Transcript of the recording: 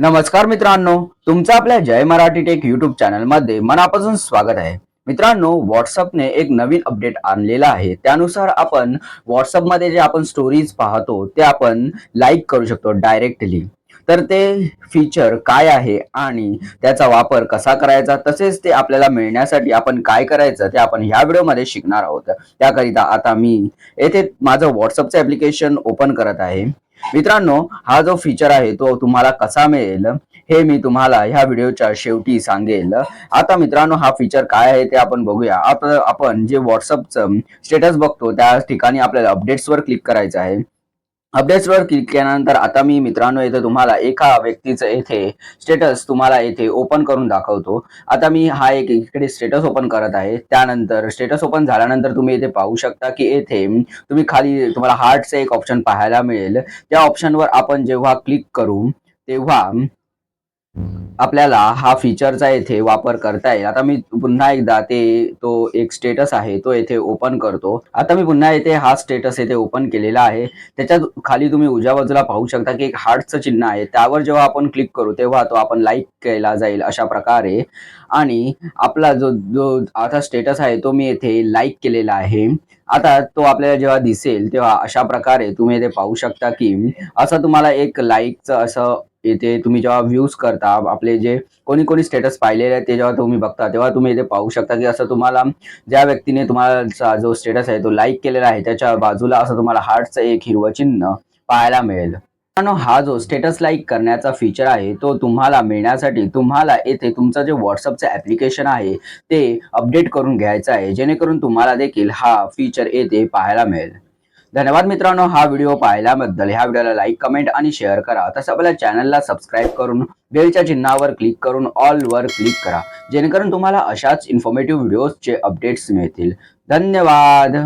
नमस्कार मित्रांनो तुमचं आपल्या जय मराठी टेक युट्यूब चॅनलमध्ये मनापासून स्वागत आहे. मित्रांनो व्हॉट्सअपने एक नवीन अपडेट आणलेला आहे. त्यानुसार आपण व्हॉट्सअपमध्ये जे आपण स्टोरीज पाहतो ते आपण लाईक करू शकतो डायरेक्टली तर ते फीचर काय आहे आणि त्याचा वापर कसा करायचा तसेच ते आपल्याला मिळण्यासाठी आपण काय करायचं ते आपण ह्या व्हिडिओमध्ये शिकणार आहोत. त्याकरिता आता मी येथे माझं व्हॉट्सअपचं ऍप्लिकेशन ओपन करत आहे. मित्रांनो हा जो फीचर आहे तो तुम्हाला कसा मिळेल हे मी तुम्हाला ह्या व्हिडिओच्या शेवटी सांगेल. आता मित्रांनो हा फीचर काय आहे ते आपण बघूया. आता आपण जे व्हॉट्सअपचं स्टेटस बघतो त्या ठिकाणी आपल्याला अपडेट्सवर क्लिक करायचं आहे. अपडेट्सवर क्लिक केल्यानंतर आता मी मित्रांनो येथे तुम्हाला एका व्यक्तीचं येथे स्टेटस तुम्हाला येथे ओपन करून दाखवतो. आता मी हा एक इकडे स्टेटस ओपन करत आहे. त्यानंतर स्टेटस ओपन झाल्यानंतर तुम्ही येथे पाहू शकता की येथे तुम्ही खाली तुम्हाला हार्टचं एक ऑप्शन पाहायला मिळेल. त्या ऑप्शनवर आपण जेव्हा क्लिक करू तेव्हा आपल्याला हा फीचरचा येथे वापर करता येईल. आता मी पुन्हा एकदा ते तो एक स्टेटस आहे तो येथे ओपन करतो. आता मी पुन्हा येथे हा स्टेटस येथे ओपन केलेला आहे. त्याच्यात खाली तुम्ही उजव्या बाजूला पाहू शकता की एक हार्टचं चिन्ह आहे. त्यावर जेव्हा आपण क्लिक करू तेव्हा तो आपण लाईक केला जाईल अशा प्रकारे. आणि आपला जो जो आता स्टेटस आहे तो मी येथे लाईक केलेला आहे. आता तो आपल्याला जेव्हा दिसेल तेव्हा अशा प्रकारे तुम्ही येथे पाहू शकता की असं तुम्हाला एक लाईकचं असं येथे तुम्ही जेव्हा व्ह्यूज करता आपले जे कोणी कोणी स्टेटस पाहिलेले आहेत ते जेव्हा तुम्ही बघता तेव्हा तुम्ही इथे पाहू शकता की असं तुम्हाला ज्या व्यक्तीने तुम्हाला जो स्टेटस आहे तो लाईक केलेला आहे त्याच्या बाजूला असं तुम्हाला हार्टचं एक हिरवं चिन्ह पाहायला मिळेल. मित्रांनो हा जो स्टेटस लाईक करण्याचा फीचर आहे तो तुम्हाला मिळण्यासाठी तुम्हाला येथे तुमचं जे व्हॉट्सअपचं ऍप्लिकेशन आहे ते अपडेट करून घ्यायचं आहे. जेणेकरून तुम्हाला देखील हा फीचर येथे पाहायला मिळेल. धन्यवाद मित्रांनो हा व्हिडिओ पाहिल्याबद्दल. ह्या व्हिडिओला लाईक कमेंट आणि शेअर करा. तसं आपल्या चॅनलला सबस्क्राईब करून बेलच्या चिन्हावर क्लिक करून ऑलवर क्लिक करा. जेणेकरून तुम्हाला अशाच इन्फॉर्मेटिव्ह व्हिडिओजचे अपडेट्स मिळतील. धन्यवाद!